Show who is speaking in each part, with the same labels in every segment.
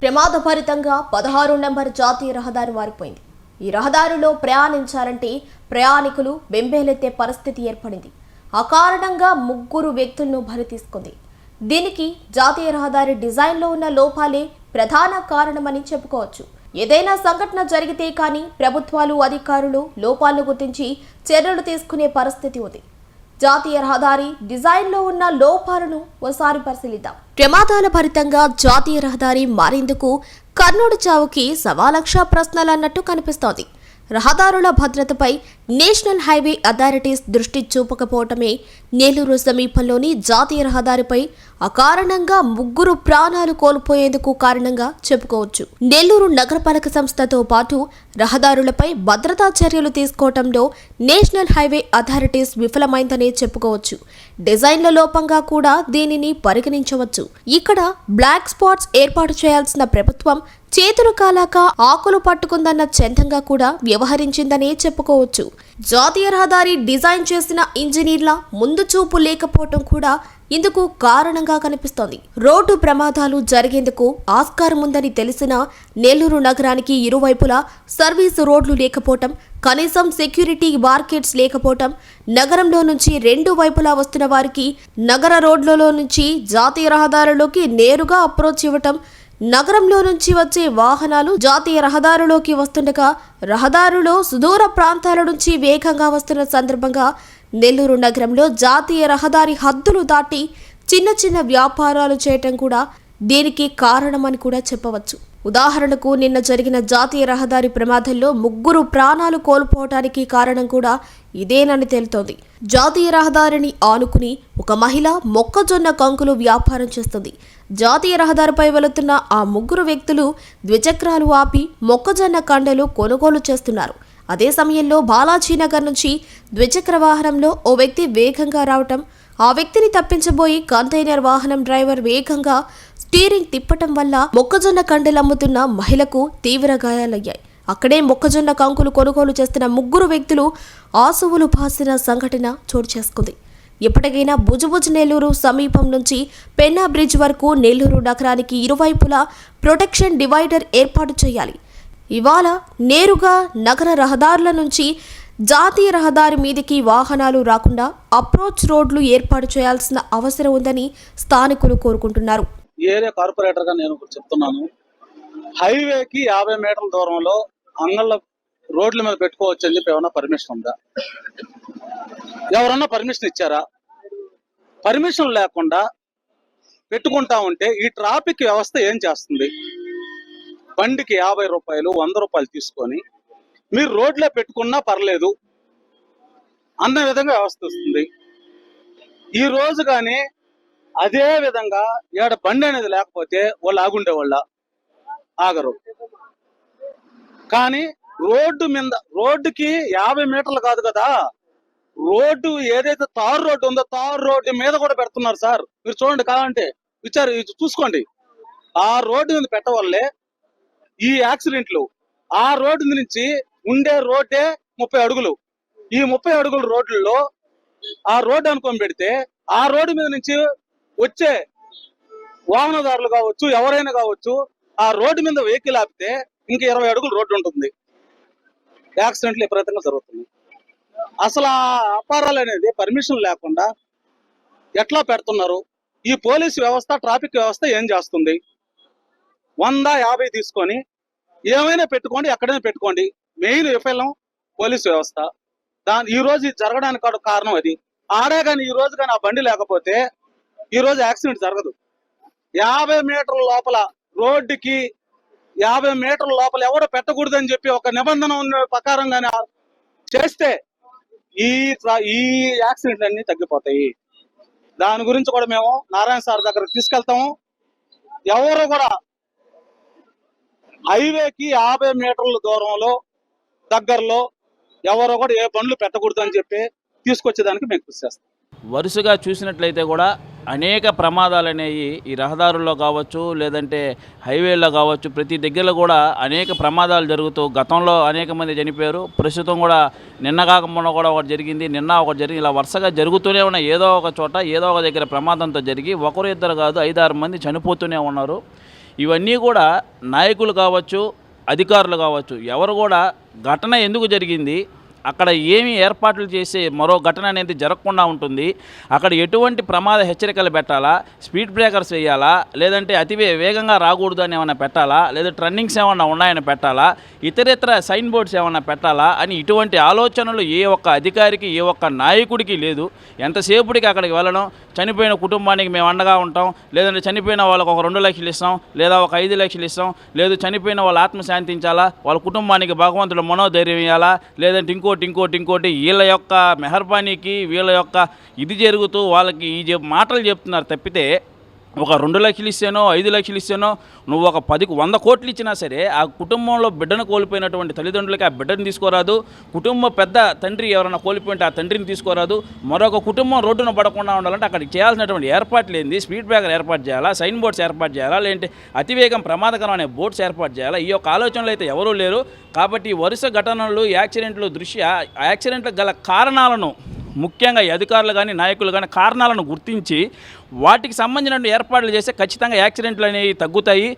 Speaker 1: ప్రమాదభరితంగా పదహారు నెంబర్ జాతీయ రహదారి మారిపోయింది ఈ రహదారిలో ప్రయాణించాలంటే ప్రయాణికులు బెంబేలెత్తే పరిస్థితి ఏర్పడింది. అకారణంగా ముగ్గురు వ్యక్తులను బలి తీసుకుంది. దీనికి జాతీయ రహదారి డిజైన్లో ఉన్న లోపాలే ప్రధాన కారణమని చెప్పుకోవచ్చు. ఏదైనా సంఘటన జరిగితే కానీ ప్రభుత్వాలు అధికారులు లోపాలను గుర్తించి చర్యలు తీసుకునే పరిస్థితి ఉంది. జాతీయ రహదారి డిజైన్లో ఉన్న లోపాలను ఓసారి పరిశీలిద్దాం. ప్రమాదాల భరితంగా జాతీయ రహదారి మారేందుకు కర్నూలు చావుకి సవా లక్ష ప్రశ్నలు అన్నట్టు కనిపిస్తోంది. రహదారుల భద్రతపై నేషనల్ హైవే అథారిటీస్ దృష్టి చూపకపోవటమే నెల్లూరు సమీపంలోని జాతీయ రహదారిపై అకారణంగా ముగ్గురు ప్రాణాలు కోల్పోయేందుకు కారణంగా చెప్పుకోవచ్చు. నెల్లూరు నగరపాలక సంస్థతో పాటు రహదారులపై భద్రతా చర్యలు తీసుకోవటంలో నేషనల్ హైవే అథారిటీస్ విఫలమైందనే చెప్పుకోవచ్చు. డిజైన్ల లోపంగా కూడా దీనిని పరిగణించవచ్చు. ఇక్కడ బ్లాక్ స్పాట్స్ ఏర్పాటు చేయాల్సిన ప్రభుత్వం చేతులు కాలాక ఆకులు పట్టుకుందన్న చందంగా కూడా వ్యవహరించిందనే చెప్పుకోవచ్చు. జాతీయ రహదారి డిజైన్ చేసిన ఇంజనీర్ల ముందు చూపు లేకపోవటం కూడా ఇందుకు కారణంగా కనిపిస్తోంది. రోడ్డు ప్రమాదాలు జరిగేందుకు ఆస్కారం ఉందని తెలిసిన నెల్లూరు నగరానికి ఇరువైపులా సర్వీసు రోడ్లు లేకపోవటం కనీసం సెక్యూరిటీ మార్కెట్స్ లేకపోవటం నగరంలో నుంచి రెండు వైపులా వస్తున్న వారికి నగర రోడ్లలో నుంచి జాతీయ రహదారులోకి నేరుగా అప్రోచ్ ఇవ్వటం నగరంలో నుంచి వచ్చే వాహనాలు జాతీయ రహదారిలోకి వస్తుండగా రహదారులో సుదూర ప్రాంతాల నుంచి వేగంగా వస్తున్న సందర్భంగా నెల్లూరు నగరంలో జాతీయ రహదారి హద్దులు దాటి చిన్న చిన్న వ్యాపారాలు చేయటం కూడా దీనికి కారణమని కూడా చెప్పవచ్చు. ఉదాహరణకు నిన్న జరిగిన జాతీయ రహదారి ప్రమాదంలో ముగ్గురు ప్రాణాలు కోల్పోవటానికి కారణం కూడా ఇదేనని తేలుతోంది. జాతీయ రహదారిని ఆనుకుని ఒక మహిళ మొక్కజొన్న కంకులు వ్యాపారం చేస్తుంది. జాతీయ రహదారిపై వెళుతున్న ఆ ముగ్గురు వ్యక్తులు ద్విచక్రాలు ఆపి మొక్కజొన్న కండలు కొనుగోలు చేస్తున్నారు. అదే సమయంలో బాలాజీనగర్ నుంచి ద్విచక్ర వాహనంలో ఓ వ్యక్తి వేగంగా రావటం ఆ వ్యక్తిని తప్పించబోయి కంటైనర్ వాహనం డ్రైవర్ వేగంగా స్టీరింగ్ తిప్పటం వల్ల మొక్కజొన్న కండలు అమ్ముతున్న మహిళకు తీవ్ర గాయాలయ్యాయి. అక్కడే మొక్కజొన్న కంకులు కొనుగోలు చేస్తున్న ముగ్గురు వ్యక్తులు ఆసువులు పాసిన సంఘటన చోటు చేసుకుంది. ఎప్పటికైనా భుజభుజ్ నెల్లూరు సమీపం నుంచి పెన్నా బ్రిడ్జ్ వరకు నెల్లూరు నగరానికి ఇరువైపులా ప్రొటెక్షన్ డివైడర్ ఏర్పాటు చేయాలి. ఇవాళ నేరుగా నగర రహదారుల నుంచి జాతీయ రహదారి మీదికి వాహనాలు రాకుండా అప్రోచ్ రోడ్లు ఏర్పాటు చేయాల్సిన అవసరం ఉందని స్థానికులు కోరుకుంటున్నారు.
Speaker 2: ఏరియా కార్పొరేటర్గా నేను ఒకటి చెప్తున్నాను. హైవేకి యాభై మీటర్ల దూరంలో అంగళ్ళ రోడ్ల మీద పెట్టుకోవచ్చు అని చెప్పి ఏమన్నా పర్మిషన్ ఉందా? ఎవరన్నా పర్మిషన్ ఇచ్చారా? పర్మిషన్ లేకుండా పెట్టుకుంటా ఉంటే ఈ ట్రాఫిక్ వ్యవస్థ ఏం చేస్తుంది? బండికి యాభై రూపాయలు వంద రూపాయలు తీసుకొని మీరు రోడ్లో పెట్టుకున్నా పర్లేదు. అన్న విధంగా వ్యవస్థ వస్తుంది. ఈ రోజు కానీ అదే విధంగా ఏడ బండి అనేది లేకపోతే వాళ్ళు ఆగుండే వాళ్ళ ఆగరు. కానీ రోడ్డు మీద రోడ్డుకి యాభై మీటర్లు కాదు కదా. రోడ్డు ఏదైతే తారు రోడ్డు ఉందో తారు రోడ్డు మీద కూడా పెడుతున్నారు సార్. మీరు చూడండి కావాలంటే విచారు ఇది చూసుకోండి. ఆ రోడ్డు మీద పెట్టవల్లే ఈ యాక్సిడెంట్లు ఆ రోడ్డు నుంచి ఉండే రోడ్డే ముప్పై అడుగులు. ఈ ముప్పై అడుగుల రోడ్లలో ఆ రోడ్డు అనుకొని పెడితే ఆ రోడ్డు మీద నుంచి వచ్చే వాహనదారులు కావచ్చు ఎవరైనా కావచ్చు ఆ రోడ్డు మీద వెహికల్ ఆపితే ఇంక ఇరవై అడుగులు రోడ్డు ఉంటుంది. యాక్సిడెంట్లు విపరీతంగా జరుగుతుంది అసలు ఆ అపారాలు అనేది పర్మిషన్ లేకుండా ఎట్లా పెడుతున్నారు? ఈ పోలీసు వ్యవస్థ ట్రాఫిక్ వ్యవస్థ ఏం చేస్తుంది? వంద యాభై తీసుకొని ఏమైనా పెట్టుకోండి ఎక్కడైనా పెట్టుకోండి. మెయిన్ విఫలం పోలీసు వ్యవస్థ. దాని ఈ రోజు ఇది జరగడానికి కారణం అది. ఆడే కానీ ఈ రోజు కానీ ఆ బండి లేకపోతే ఈ రోజు యాక్సిడెంట్ జరగదు. యాభై మీటర్ల లోపల రోడ్డుకి యాభై మీటర్ల లోపల ఎవరు పెట్టకూడదని చెప్పి ఒక నిబంధన ఉన్న ప్రకారంగానే చేస్తే ఈ ఈ యాక్సిడెంట్ అన్ని తగ్గిపోతాయి. దాని గురించి కూడా మేము నారాయణ సార్ దగ్గర తీసుకెళ్తాము. ఎవరు కూడా హైవేకి యాభై మీటర్ల దూరంలో దగ్గరలో ఎవరు కూడా ఏ బండ్లు పెట్టకూడదు అని చెప్పి తీసుకొచ్చేదానికి మేము కృషి చేస్తాం.
Speaker 3: వరుసగా చూసినట్లయితే కూడా అనేక ప్రమాదాలు అనేవి ఈ రహదారుల్లో కావచ్చు లేదంటే హైవేల్లో కావచ్చు ప్రతి దగ్గరలో కూడా అనేక ప్రమాదాలు జరుగుతూ గతంలో అనేక మంది చనిపోయారు. ప్రస్తుతం కూడా నిన్న కాక కూడా ఒకటి జరిగింది. నిన్న ఒకటి జరిగింది. ఇలా వరుసగా జరుగుతూనే ఉన్న ఏదో ఒక చోట ఏదో ఒక దగ్గర ప్రమాదంతో జరిగి ఒకరు ఇద్దరు కాదు ఐదారు మంది చనిపోతూనే ఉన్నారు. ఇవన్నీ కూడా నాయకులు కావచ్చు అధికారులు కావచ్చు ఎవరు కూడా ఘటన ఎందుకు జరిగింది? అక్కడ ఏమి ఏర్పాట్లు చేసి మరో ఘటన అనేది జరగకుండా ఉంటుంది. అక్కడ ఎటువంటి ప్రమాద హెచ్చరికలు పెట్టాలా? స్పీడ్ బ్రేకర్స్ వేయాలా? లేదంటే అతి వేగంగా రాకూడదు అని ఏమైనా పెట్టాలా? లేదా ట్రన్నింగ్స్ ఏమైనా ఉన్నాయని పెట్టాలా? ఇతరితర సైన్ బోర్డ్స్ ఏమైనా పెట్టాలా? అని ఇటువంటి ఆలోచనలు ఏ ఒక్క అధికారికి ఏ ఒక్క నాయకుడికి లేదు. ఎంతసేపుడికి అక్కడికి వెళ్ళడం చనిపోయిన కుటుంబానికి మేము అండగా ఉంటాం. లేదంటే చనిపోయిన వాళ్ళకు ఒక రెండు లక్షలు ఇస్తాం. లేదా ఒక ఐదు లక్షలు ఇస్తాం. లేదు చనిపోయిన వాళ్ళు ఆత్మ శాంతించాలా వాళ్ళ కుటుంబానికి భగవంతుడు మనోధైర్యం ఇవ్వాలా లేదంటే ఇంకో ఇంకోటి ఇంకోటి ఇంకోటి వీళ్ళ యొక్క మెహర్బానీకి వీళ్ళ యొక్క ఇది జరుగుతూ వాళ్ళకి ఈ చెప్- మాటలు చెప్తున్నారు తప్పితే ఒక రెండు లక్షలు ఇస్తానో ఐదు లక్షలు ఇస్తానో నువ్వు ఒక పదికి వంద కోట్లు ఇచ్చినా సరే ఆ కుటుంబంలో బిడ్డను కోల్పోయినటువంటి తల్లిదండ్రులకి ఆ బిడ్డను తీసుకోరాదు. కుటుంబ పెద్ద తండ్రి ఎవరైనా కోల్పోయింటే ఆ తండ్రిని తీసుకోరాదు. మరొక కుటుంబం రోడ్డున పడకుండా ఉండాలంటే అక్కడికి చేయాల్సినటువంటి ఏర్పాట్లు ఏంది? స్పీడ్ బ్రేకర్ ఏర్పాటు చేయాలా? సైన్ బోర్డ్స్ ఏర్పాటు చేయాలా? లేదంటే అతివేగం ప్రమాదకరం అనే బోర్డ్స్ ఏర్పాటు చేయాలా? ఈ యొక్క ఆలోచనలు అయితే ఎవరూ లేరు. కాబట్టి వరుస ఘటనలు యాక్సిడెంట్లు దృష్ట్యా ఆ యాక్సిడెంట్లకు గల కారణాలను ముఖ్యంగా ఈ అధికారులు కానీ నాయకులు కానీ కారణాలను గుర్తించి వాటికి సంబంధించిన ఏర్పాట్లు చేస్తే ఖచ్చితంగా యాక్సిడెంట్లు అనేవి తగ్గుతాయి.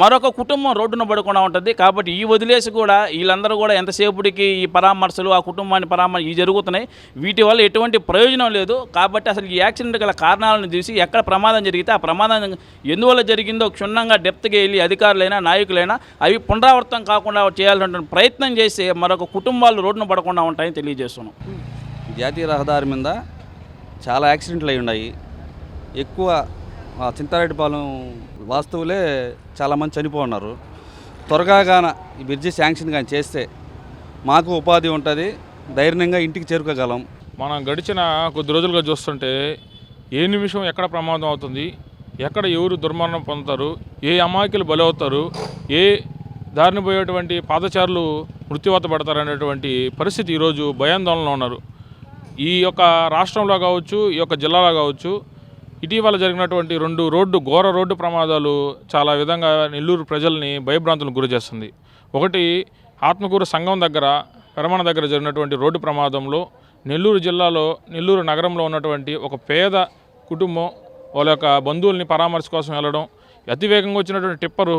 Speaker 3: మరొక కుటుంబం రోడ్డున పడకుండా ఉంటుంది. కాబట్టి ఈ వదిలేసి కూడా వీళ్ళందరూ కూడా ఎంతసేపుడికి ఈ పరామర్శలు ఆ కుటుంబాన్ని పరామర్శ ఇవి జరుగుతున్నాయి. వీటి వల్ల ఎటువంటి ప్రయోజనం లేదు. కాబట్టి అసలు ఈ యాక్సిడెంట్ గల కారణాలను చూసి ఎక్కడ ప్రమాదం జరిగితే ఆ ప్రమాదం ఎందువల్ల జరిగిందో క్షుణ్ణంగా డెప్త్కి వెళ్ళి అధికారులైనా నాయకులైనా అవి పునరావృతం కాకుండా చేయాల్సినటువంటి ప్రయత్నం చేసి మరొక కుటుంబాలు రోడ్డున పడకుండా ఉంటాయని తెలియజేస్తున్నాం.
Speaker 4: జాతీయ రహదారి మీద చాలా యాక్సిడెంట్లు అయి ఉన్నాయి. ఎక్కువ ఆ చింతారెడ్డిపాలెం వాస్తువులే చాలామంది చనిపో ఉన్నారు. త్వరగా గాన ఈ బ్రిడ్జి శాంక్షన్ కానీ చేస్తే మాకు ఉపాధి ఉంటుంది. ధైర్యంగా ఇంటికి చేరుకోగలం.
Speaker 5: మనం గడిచిన కొద్ది రోజులుగా చూస్తుంటే ఏ నిమిషం ఎక్కడ ప్రమాదం అవుతుంది ఎక్కడ ఎవరు దుర్మరణం పొందుతారు ఏ అమాయకులు బలవుతారు ఏ దారిని పోయేటువంటి పాదచారులు మృత్యువాత పడతారు అనేటువంటి పరిస్థితి ఈరోజు భయాందోళనలో ఉన్నారు. ఈ యొక్క రాష్ట్రంలో కావచ్చు ఈ యొక్క జిల్లాలో కావచ్చు ఇటీవల జరిగినటువంటి రెండు రోడ్డు ఘోర రోడ్డు ప్రమాదాలు చాలా విధంగా నెల్లూరు ప్రజల్ని భయభ్రాంతులకు గురి చేస్తుంది. ఒకటి ఆత్మకూరు సంఘం దగ్గర పెరమణ దగ్గర జరిగినటువంటి రోడ్డు ప్రమాదంలో నెల్లూరు జిల్లాలో నెల్లూరు నగరంలో ఉన్నటువంటి ఒక పేద కుటుంబం వాళ్ళ యొక్క బంధువుల్ని పరామర్శ కోసం వెళ్ళడం అతివేగంగా వచ్చినటువంటి టిప్పరు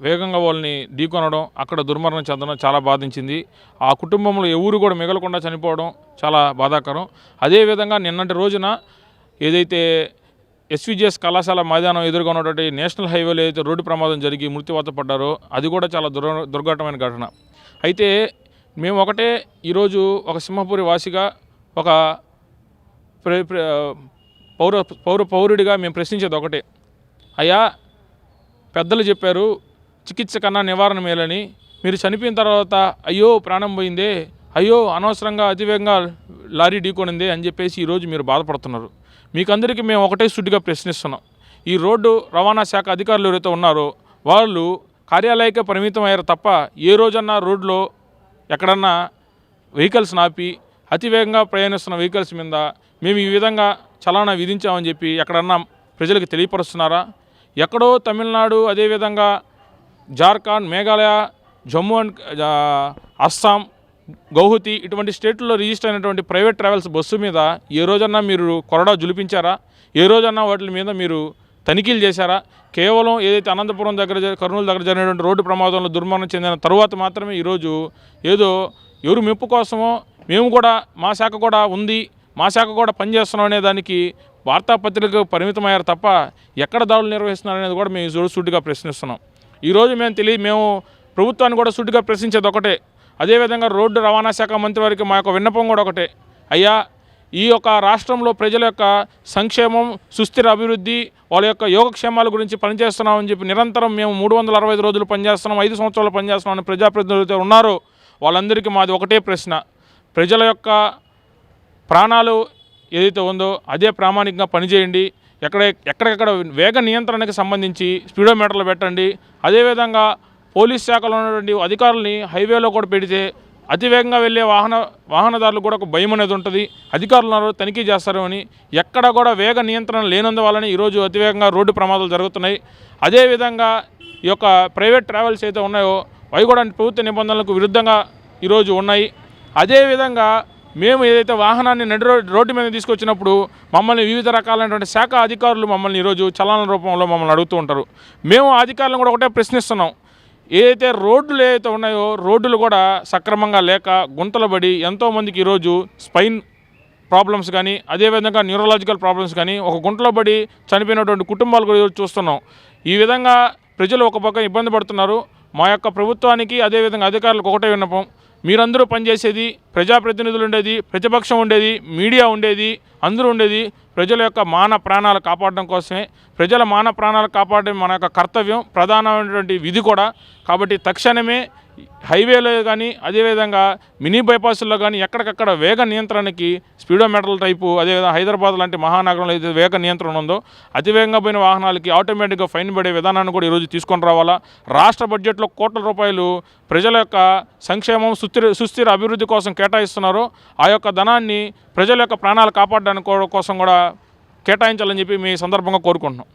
Speaker 5: వేగంగా వాళ్ళని ఢీకొనడం అక్కడ దుర్మరణం చెందడం చాలా బాధించింది. ఆ కుటుంబంలో ఎవరు కూడా మిగలకుండా చనిపోవడం చాలా బాధాకరం. అదేవిధంగా నిన్నటి రోజున ఏదైతే ఎస్విజిఎస్ కళాశాల మైదానం ఎదురుగా ఉన్నటువంటి నేషనల్ హైవేలో ఏదైతే రోడ్డు ప్రమాదం జరిగి మృత్యువాత పడ్డారో అది కూడా చాలా దుర్ దుర్ఘటమైన ఘటన. అయితే మేము ఒకటే ఈరోజు ఒక సింహపురి వాసిగా ఒక ప్ర- పౌర పౌర పౌరుడిగా మేము ప్రశ్నించేది ఒకటే. అయ్యా పెద్దలు చెప్పారు చికిత్స కన్నా నివారణ మేలని. మీరు చనిపోయిన తర్వాత అయ్యో ప్రాణం పోయిందే అయ్యో అనవసరంగా అతివేగంగా లారీ ఢీకొనిందే అని చెప్పేసి ఈరోజు మీరు బాధపడుతున్నారు. మీకందరికీ మేము ఒకటే సుడ్డిగా ప్రశ్నిస్తున్నాం. ఈ రోడ్డు రవాణా శాఖ అధికారులు ఎవరైతే ఉన్నారో వాళ్ళు కార్యాలయకే పరిమితం అయ్యారు తప్ప ఏ రోజన్నా రోడ్లో ఎక్కడన్నా వెహికల్స్ నాపి అతివేగంగా ప్రయాణిస్తున్న వెహికల్స్ మీద మేము ఈ విధంగా చలానా విధించామని చెప్పి ఎక్కడన్నా ప్రజలకు తెలియపరుస్తున్నారా? ఎక్కడో తమిళనాడు అదేవిధంగా జార్ఖండ్ మేఘాలయ జమ్మూ అండ్ అస్సాం గౌహతి ఇటువంటి స్టేట్లో రిజిస్టర్ అయినటువంటి ప్రైవేట్ ట్రావెల్స్ బస్సు మీద ఏ రోజన్నా మీరు కొరడా జులిపించారా? ఏ రోజన్నా వాటి మీద మీరు తనిఖీలు చేశారా? కేవలం ఏదైతే అనంతపురం దగ్గర కర్నూలు దగ్గర జరిగినటువంటి రోడ్డు ప్రమాదంలో దుర్మరణం చెందిన తర్వాత మాత్రమే ఈరోజు ఏదో ఎవరు మెప్పు కోసమో మేము కూడా మా శాఖ కూడా ఉంది మా శాఖ కూడా పనిచేస్తున్నాం అనే దానికి వార్తాపత్రికకు పరిమితమయ్యారు తప్ప ఎక్కడ దాడులు నిర్వహిస్తున్నారు అనేది కూడా మేము జోడు సూటిగా ప్రశ్నిస్తున్నాం. ఈరోజు మేము తెలియ మేము ప్రభుత్వాన్ని కూడా సుట్టుగా ప్రశ్నించేది ఒకటే. అదేవిధంగా రోడ్డు రవాణా శాఖ మంత్రి వారికి మా యొక్క విన్నపం కూడా ఒకటే. అయ్యా ఈ యొక్క రాష్ట్రంలో ప్రజల యొక్క సంక్షేమం సుస్థిర అభివృద్ధి వాళ్ళ యొక్క యోగక్షేమాల గురించి పనిచేస్తున్నామని చెప్పి నిరంతరం మేము మూడు వందల అరవై ఐదు రోజులు పనిచేస్తున్నాం ఐదు సంవత్సరాలు పనిచేస్తున్నాం అని ప్రజాప్రతినిధులతో ఉన్నారో. వాళ్ళందరికీ మాది ఒకటే ప్రశ్న. ప్రజల యొక్క ప్రాణాలు ఏదైతే ఉందో అదే ప్రామాణికంగా పనిచేయండి. ఎక్కడ ఎక్కడెక్కడ వేగ నియంత్రణకు సంబంధించి స్పీడోమీటర్లు పెట్టండి. అదేవిధంగా పోలీస్ శాఖలో ఉన్నటువంటి అధికారులని హైవేలో కూడా పెడితే అతివేగంగా వెళ్ళే వాహన వాహనదారులు కూడా ఒక భయం అనేది ఉంటుంది. అధికారులు తనిఖీ చేస్తారు అని. ఎక్కడ కూడా వేగ నియంత్రణ లేనందువల్లనే ఈరోజు అతివేగంగా రోడ్డు ప్రమాదాలు జరుగుతున్నాయి. అదేవిధంగా ఈ యొక్క ప్రైవేట్ ట్రావెల్స్ అయితే ఉన్నాయో అవి కూడా ప్రభుత్వ నిబంధనలకు విరుద్ధంగా ఈరోజు ఉన్నాయి. అదేవిధంగా మేము ఏదైతే వాహనాన్ని నడి రోడ్డు మీద తీసుకొచ్చినప్పుడు మమ్మల్ని వివిధ రకాలైనటువంటి శాఖ అధికారులు మమ్మల్ని ఈరోజు చలన రూపంలో మమ్మల్ని అడుగుతూ ఉంటారు. మేము ఆ అధికారులను కూడా ఒకటే ప్రశ్నిస్తున్నాం. ఏదైతే రోడ్లు ఏదైతే ఉన్నాయో రోడ్లు కూడా సక్రమంగా లేక గుంతలు పడి ఎంతోమందికి ఈరోజు స్పైన్ ప్రాబ్లమ్స్ కానీ అదేవిధంగా న్యూరలాజికల్ ప్రాబ్లమ్స్ కానీ ఒక గుంటలో పడి చనిపోయినటువంటి కుటుంబాలు కూడా చూస్తున్నాం. ఈ విధంగా ప్రజలు ఒక పక్క ఇబ్బంది పడుతున్నారు. మా యొక్క ప్రభుత్వానికి అదేవిధంగా అధికారులకు ఒకటే విన్నపం. మీరందరూ పనిచేసేది ప్రజాప్రతినిధులు ఉండేది ప్రతిపక్షం ఉండేది మీడియా ఉండేది అందరూ ఉండేది ప్రజల యొక్క మాన ప్రాణాలు కాపాడడం కోసమే. ప్రజల మాన ప్రాణాలు కాపాడడం మన యొక్క కర్తవ్యం ప్రధానమైనటువంటి విధి కూడా. కాబట్టి తక్షణమే హైవేలో కానీ అదేవిధంగా మినీ బైపాస్లో కానీ ఎక్కడికక్కడ వేగ నియంత్రణకి స్పీడోమీటర్ల టైపు అదేవిధంగా హైదరాబాద్ లాంటి మహానగరంలో అయితే వేగ నియంత్రణ ఉందో అతివేగంగా పోయిన వాహనాలకి ఆటోమేటిక్గా ఫైన్ పడే విధానాన్ని కూడా ఈరోజు తీసుకొని రావాలా? రాష్ట్ర బడ్జెట్లో కోట్ల రూపాయలు ప్రజల యొక్క సంక్షేమం సుస్థిర సుస్థిర అభివృద్ధి కోసం కేటాయిస్తున్నారు ఆ యొక్క ధనాన్ని ప్రజల యొక్క ప్రాణాలు కాపాడడానికి కోసం కూడా కేటాయించాలని చెప్పి మీ సందర్భంగా కోరుకుంటున్నాం.